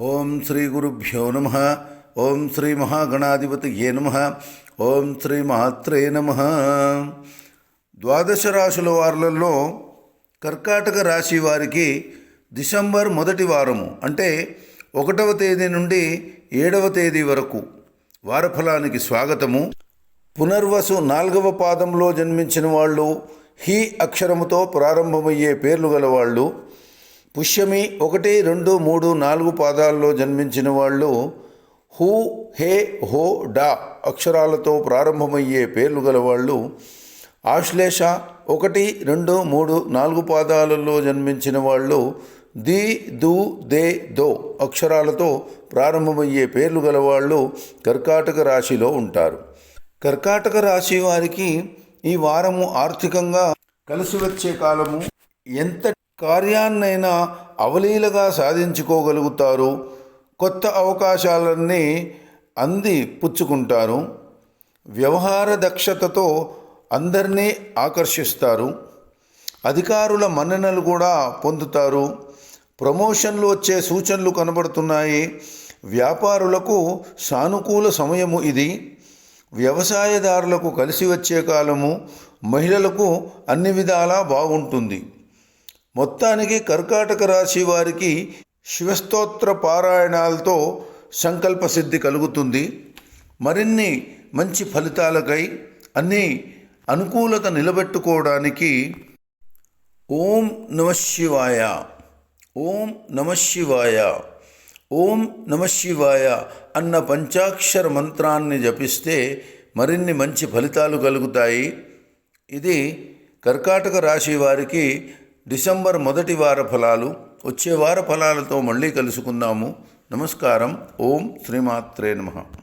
ఓం శ్రీ గురుభ్యో నమ. ఓం శ్రీ మహాగణాధిపతియే నమ. ఓం శ్రీ మహాత్రే నమ. ద్వాదశ రాశుల వారులలో కర్కాటక రాశి వారికి డిసెంబర్ మొదటి వారము అంటే ఒకటవ తేదీ నుండి ఏడవ తేదీ వరకు వారఫలానికి స్వాగతము. పునర్వసు నాలుగవ పాదంలో జన్మించిన వాళ్ళు హీ అక్షరముతో ప్రారంభమయ్యే పేర్లు గలవాళ్ళు పుష్యమి ఒకటి రెండు మూడు నాలుగు పాదాల్లో జన్మించిన వాళ్ళు హూ హే హో డా అక్షరాలతో ప్రారంభమయ్యే పేర్లు గలవాళ్ళు ఆశ్లేష ఒకటి రెండు మూడు నాలుగు పాదాలలో జన్మించిన వాళ్ళు ది దు దే దో అక్షరాలతో ప్రారంభమయ్యే పేర్లు గలవాళ్ళు కర్కాటక రాశిలో ఉంటారు. కర్కాటక రాశి వారికి ఈ వారము ఆర్థికంగా కలిసి వచ్చే కాలము ఎంత కార్యాన్నైనా అవలీలగా సాధించుకోగలుగుతారు. కొత్త అవకాశాలన్నీ అంది పుచ్చుకుంటారు. వ్యవహార దక్షతతో అందరినీ ఆకర్షిస్తారు. అధికారుల మన్ననలు కూడా పొందుతారు. ప్రమోషన్లు వచ్చే సూచనలు కనబడుతున్నాయి. వ్యాపారులకు సానుకూల సమయము ఇది. వ్యవసాయదారులకు కలిసి వచ్చే కాలము మహిళలకు అన్ని విధాలా బాగుంటుంది. మొత్తానికి కర్కాటక రాశి వారికి శివస్తోత్ర పారాయణాలతో సంకల్ప సిద్ధి కలుగుతుంది. మరిన్ని మంచి ఫలితాలకై అన్ని అనుకూలత నిలబెట్టుకోవడానికి ఓం నమశివాయ ఓం నమశివాయ ఓం నమశివాయ అన్న పంచాక్షర మంత్రాన్ని జపిస్తే మరిన్ని మంచి ఫలితాలు కలుగుతాయి. ఇది కర్కాటక రాశి వారికి డిసెంబర్ మొదటి వార ఫలాలు వచ్చే వార ఫలాలతో మళ్ళీ కలుసుకుందాము. నమస్కారం. ఓం శ్రీమాత్రే నమః.